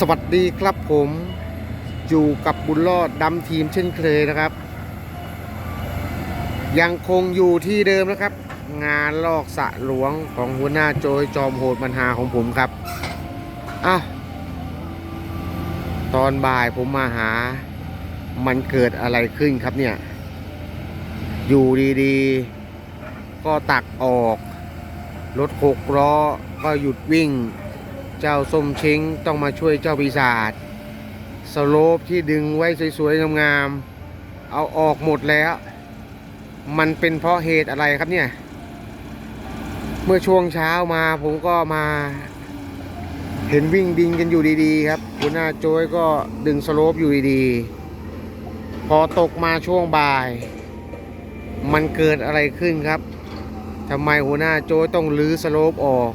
สวัสดีครับผมอยู่กับบุญรอดดำทีมเช่นเคยนะครับ ยังคงอยู่ที่เดิมนะครับ งานลอกสะหลวงของหัวหน้าโจยจอมโหดบรรหาของผมครับอ้าวตอนบ่ายผมมาหา มันเกิดอะไรขึ้นครับเนี่ย อยู่ดีๆ ก็ตักออก รถหกล้อก็หยุดวิ่ง จ้าส้มเช้งต้องมาช่วยเจ้าปีศาจสโลปที่ดึงไว้สวยๆงามๆเอาออกหมดแล้ว มันเป็นเพราะเหตุอะไรครับเนี่ย เมื่อช่วงเช้ามาผมก็มา เห็นวิ่งดิงกันอยู่ดีๆ ครับหัวหน้าโจยก็ดึงสโลปอยู่ดีๆ พอตกมาช่วงบ่าย มันเกิดอะไรขึ้นครับทำไมหัวหน้าโจยต้องลื้อสโลปออก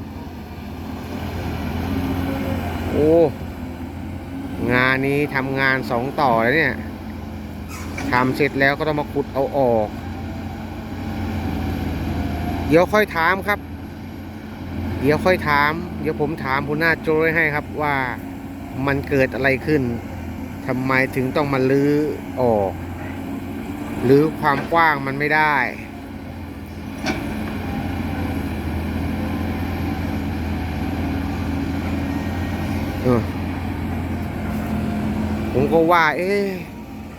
งานนี้ทำงานสองต่อแล้วเนี่ยทำเสร็จแล้วก็ต้องมาขุดเอาออก เดี๋ยวค่อยถามครับ เดี๋ยวค่อยถาม เดี๋ยวผมถามหัวหน้าโจ้ให้ครับว่ามันเกิดอะไรขึ้นทำไมถึงต้องมาลื้อออก หรือความกว้างมันไม่ได้ เออ ผมก็ว่า เอ๊ะ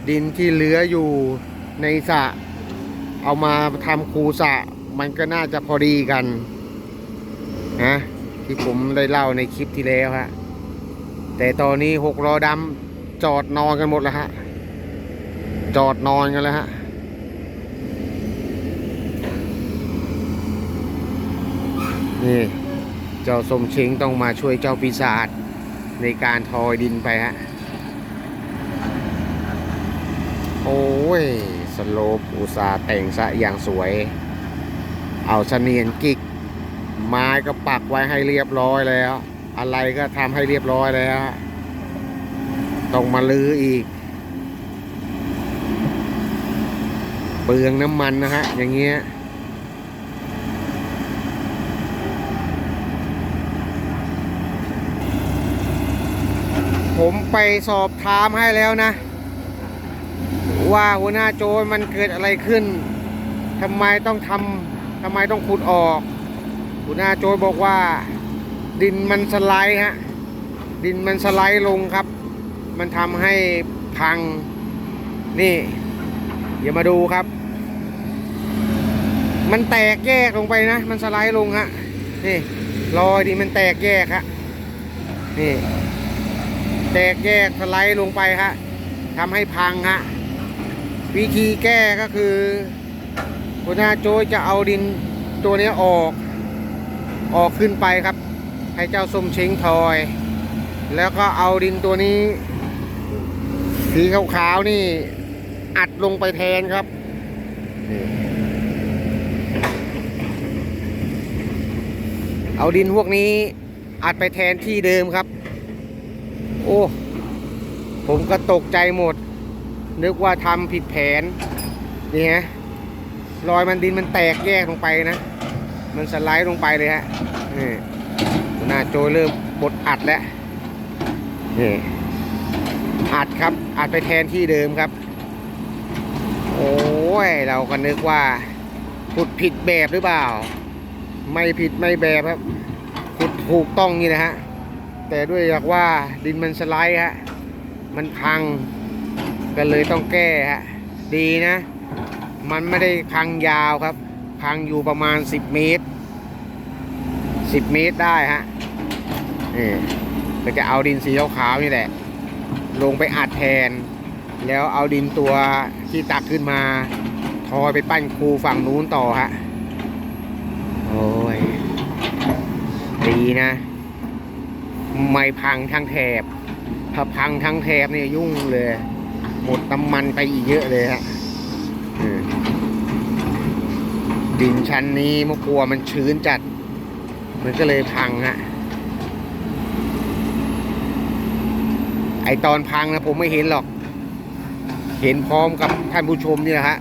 ดินที่เหลืออยู่ในสระเอามาทำคูสระมันก็น่าจะพอดีกันนะที่ผมได้เล่าในคลิปที่แล้วฮะ แต่ตอนนี้หกล้อดำจอดนอนกันหมดแล้วฮะ จอดนอนกันแล้วฮะนี่เจ้าสมเชงต้องมาช่วยเจ้าปีศาจ ในการทอยดินไปฮะ โอ้ย สโลปอุตสาแต่งซะอย่างสวย เอาเสนียนกิก ไม้ก็ปักไว้ให้เรียบร้อยแล้ว อะไรก็ทำให้เรียบร้อยแล้วต้องมาลื้ออีก เปลืองน้ำมันนะฮะ อย่างเงี้ย ผมไปสอบถามให้แล้วนะ ว่าหัวหน้าโจรมันเกิดอะไรขึ้นทำไมต้องทำทำไมต้องขุดออก หัวหน้าโจรบอกว่า ดินมันสไลด์ฮะดินมันสไลด์ลงครับ มันทำให้พังนี่เดี๋ยวมาดูครับ มันแตกแยกลงไปนะ มันสไลด์ลงฮะนี่รอยดินมันแตกแยกฮะนี่ แตกแยกสไลด์ลงไปฮะทำให้พังฮะวิธีแก้ก็คือหัวหน้าโจยจะเอาดินตัวนี้ออก ออกขึ้นไปครับ ให้เจ้าส้มเช้งทอย แล้วก็เอาดินตัวนี้ สีขาวๆนี่ อัดลงไปแทนครับเอาดินพวกนี้อัดไปแทนที่เดิมครับ โอ้ ผมก็ตกใจหมด นึกว่าทำผิดแผน นี่ฮะ รอยมันดินมันแตกแยกลงไปนะ มันสไลด์ลงไปเลยฮะ นี่หน้าโจเริ่มบดอัดแล้ว นี่อัดครับอัดไปแทนที่เดิมครับ โอ้ย เราก็นึกว่าขุดผิดแบบหรือเปล่า ไม่ผิดไม่แบบครับขุดถูกต้องนี่นะฮะ แต่ด้วยจากว่าดินมันสไลด์ฮะมันพังก็เลยต้องแก้ฮะดีนะ มันไม่ได้พังยาวครับ พังอยู่ประมาณ 10 เมตร 10 เมตรได้ฮะนี่ก็จะเอาดินสีขาวๆนี่แหละ ลงไปอัดแทน แล้วเอาดินตัวที่ตักขึ้นมา ทอยไปปั้นคูฝั่งนู้นต่อฮะโอ้ยดีนะ ไม่พังทั้งแถบ ถ้าพังทั้งแถบเนี่ยยุ่งเลย หมดน้ำมันไปอีกเยอะเลยฮะดินชั้นนี้มื่อกลัวมันชื้นจัด มันก็เลยพังฮะไอตอนพังนะผมไม่เห็นหรอก เห็นพร้อมกับท่านผู้ชมนี่แหละฮะ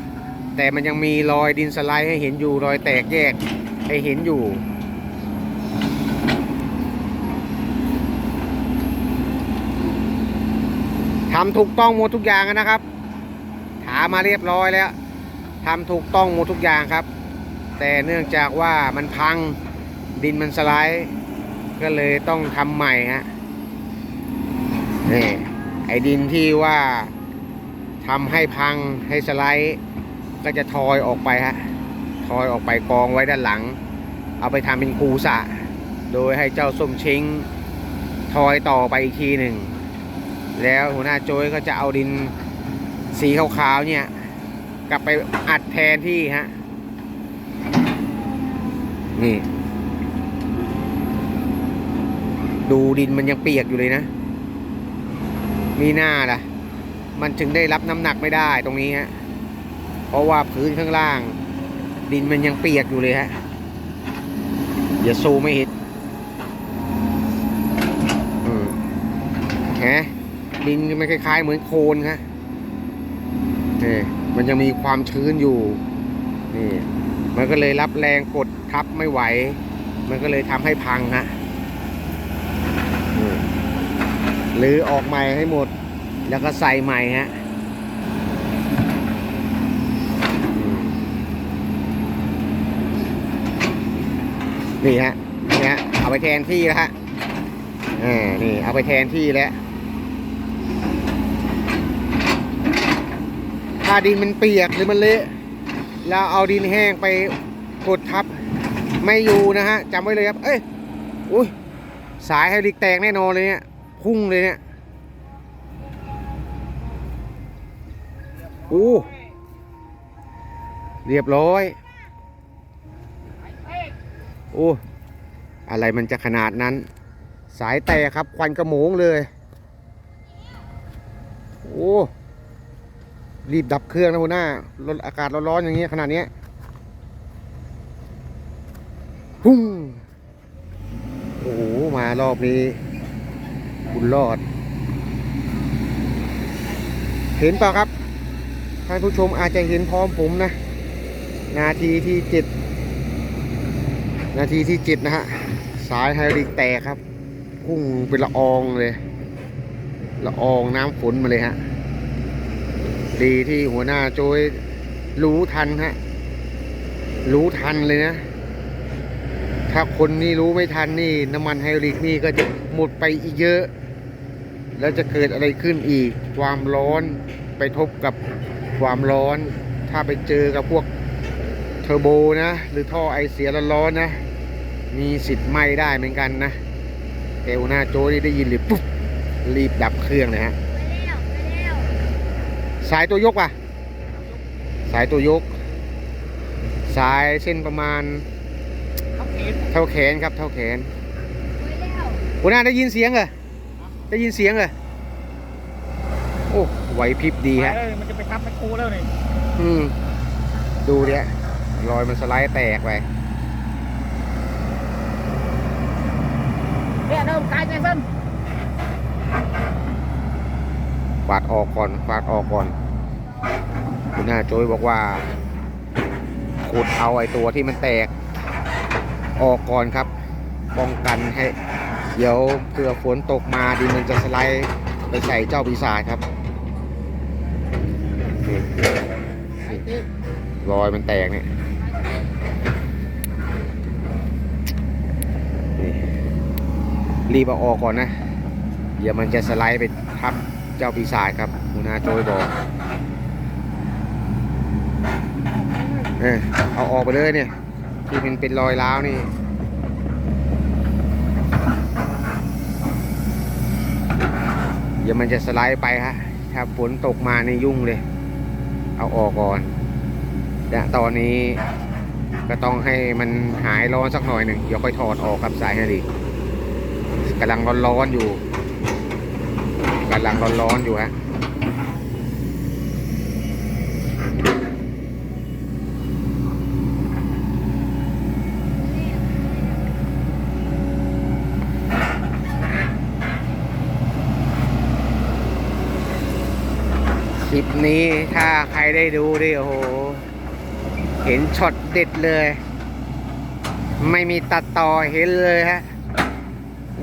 แต่มันยังมีรอยดินสไลด์ให้เห็นอยู่รอยแตกแยกให้เห็นอยู่ ทำถูกต้องหมดทุกอย่างนะครับ ถามมาเรียบร้อยแล้วทำถูกต้องหมดทุกอย่างครับ แต่เนื่องจากว่ามันพังดินมันสไลด์ก็เลยต้องทำใหม่ฮะนี่ไอ้ดินที่ว่าทำให้พังให้สไลด์ ก็จะทอยออกไปฮะทอยออกไปกองไว้ด้านหลัง เอาไปทำเป็นคูสะ โดยให้เจ้าส้มช้งทอยต่อไปอีกทีหนึ่ง แล้วหัวหน้าโจยก็จะเอาดินสีขาวๆเนี่ย กลับไปอัดแทนที่ฮะ นี่ ดูดินมันยังเปียกอยู่เลยนะ มีหน้าล่ะ มันถึงได้รับน้ำหนักไม่ได้ตรงนี้ฮะ เพราะว่าพื้นข้างล่าง ดินมันยังเปียกอยู่เลยฮะ อย่าซูไม่เห็นอืมแหม ดินมันคล้าย ๆ เหมือนโคลนฮะนี่มันยังมีความชื้นอยู่ นี่ มันก็เลยรับแรงกดทับไม่ไหว มันก็เลยทำให้พังฮะหรือออกใหม่ให้หมด แล้วก็ใส่ใหม่ฮะนี่ฮะนี่ฮะเอาไปแทนที่แล้วฮะอ่านี่เอาไปแทนที่แล้ว ถ้าดินมันเปียกหรือมันเละแล้วเอาดินแห้งไปกดทับไม่อยู่นะฮะจำไว้เลยครับ เอ้ยอุ้ยสายไฮดริกแตกแน่นอนเลยเนี่ยพุ่งเลยเนี่ยโอ้เรียบร้อย โอ้อะไรมันจะขนาดนั้น สายแตกครับควันกระโมงเลย โอ้ รีบดับเครื่องนะหัวหน้ารถอากาศร้อนๆอย่างเงี้ขนาดนี้พุ่งโอ้โห มารอบนี้คุณรอด เห็นเปล่าครับ ท่านผู้ชมอาจจะเห็นพร้อมผมนะ นาทีที่เจ็ด นาทีที่เจ็ดนะฮะ สายไฮดริกแตกครับพุ่งเป็นละอองเลย ละอองน้ำฝนมาเลยฮะ ดีที่หัวหน้าโจยรู้ทันฮะ รู้ทันเลยนะ ถ้าคนนี้รู้ไม่ทันนี่ น้ำมันไฮดริกนี่ก็จะหมดไปอีกเยอะ แล้วจะเกิดอะไรขึ้นอีก ความร้อนไปทบกับความร้อน ถ้าไปเจอกับพวกเทอร์โบนะ หรือท่อไอเสียร้อนๆนะ มีสิทธิ์ไหม้ได้เหมือนกันนะแต่หัวหน้าโจยนี่ได้ยินเลยปุ๊บรีบดับเครื่องเลยฮะ ไปแล้วไปแล้ว สายตัวยกอะ สายตัวยก สายเส้นประมาณเขาเห็นเท่าแขนครับ เท่าแขนไปแล้วหัวหน้าได้ยินเสียงเหรอได้ยินเสียงเหรอโอ้ไหวพริบดีฮะไปเลยมันจะไปทับแมคโครแล้วนี่อืมดูเนี่ยรอยมันสไลด์แตกไปเนี่ยเดิมกายใจซ้ฝาดออกก่อนฝาดออกก่อน คุณหน้าโจยบอกว่าขุดเอาไอ้ตัวที่มันแตก ออกก่อนครับ ป้องกันให้ เดี๋ยวเผื่อฝนตกมาดินมันจะสไลด์ไปใส่เจ้าปีศาจครับรอยมันแตกเนี่ยรีบเอาออกก่อนนะ เดี๋ยวมันจะสไลด์ไปทับเจ้าปีศาจครับหัวหน้าโจยบอก เออเอาออกไปเลยเนี่ย ที่เป็นเป็นรอยร้าวนี่เดี๋ยวมันจะสไลด์ไปฮะ ถ้าฝนตกมาในยุ่งเลย เอาออกก่อนและตอนนี้ก็ต้องให้มันหายร้อนสักหน่อยหนึ่งเดี๋ยวค่อยถอดออกครับสายให้ดีกำลังร้อนๆอยู่กำลังร้อนๆอยู่ฮะ นี้ถ้าใครได้ดูดิโอ้โห เห็นช็อตเด็ดเลย ไม่มีตัดต่อเห็นเลยฮะ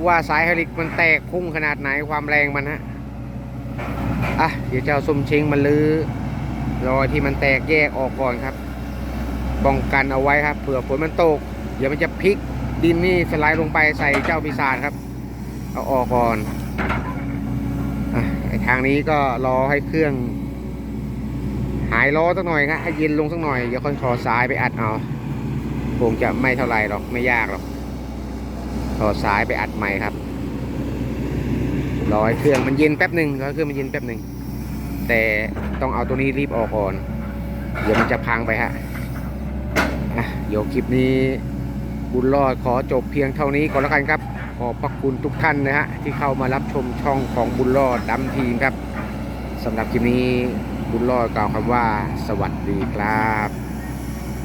ว่าสายไฮดริกมันแตกพุ่งขนาดไหนความแรงมันฮะ อะ เดี๋ยวจะเอาส้มเช้งมาลื้อรอยที่มันแตกแยกออกก่อนครับป้องกันเอาไว้ครับเผื่อฝนมันตก เดี๋ยวมันจะพลิกดินนี่สไลด์ลงไปใส่เจ้าปีศาจครับ เอาออกก่อนอะไอทางนี้ก็รอให้เครื่อง หายล้อสักหน่อยครับให้เย็นลงสักหน่อยเดี๋ยวค่อยถอดสายไปอัดเอาคงจะไม่เท่าไหร่หรอกไม่ยากหรอกถอดสายไปอัดใหม่ครับรอให้เครื่องมันเย็นแป๊บหนึ่งรอให้เครื่องมันเย็นแป๊บหนึ่งแต่ต้องเอาตัวนี้รีบออกก่อน เดี๋ยวมันจะพังไปฮะเดี๋ยวคลิปนี้บุญรอดขอจบเพียงเท่านี้ก่อนแล้วกันครับ ขอบพระคุณทุกท่านนะฮะที่เข้ามารับชมช่องของบุญรอดดำทีมครับสำหรับคลิปนี้ บุญรอดกล่าวคำว่า สวัสดีครับ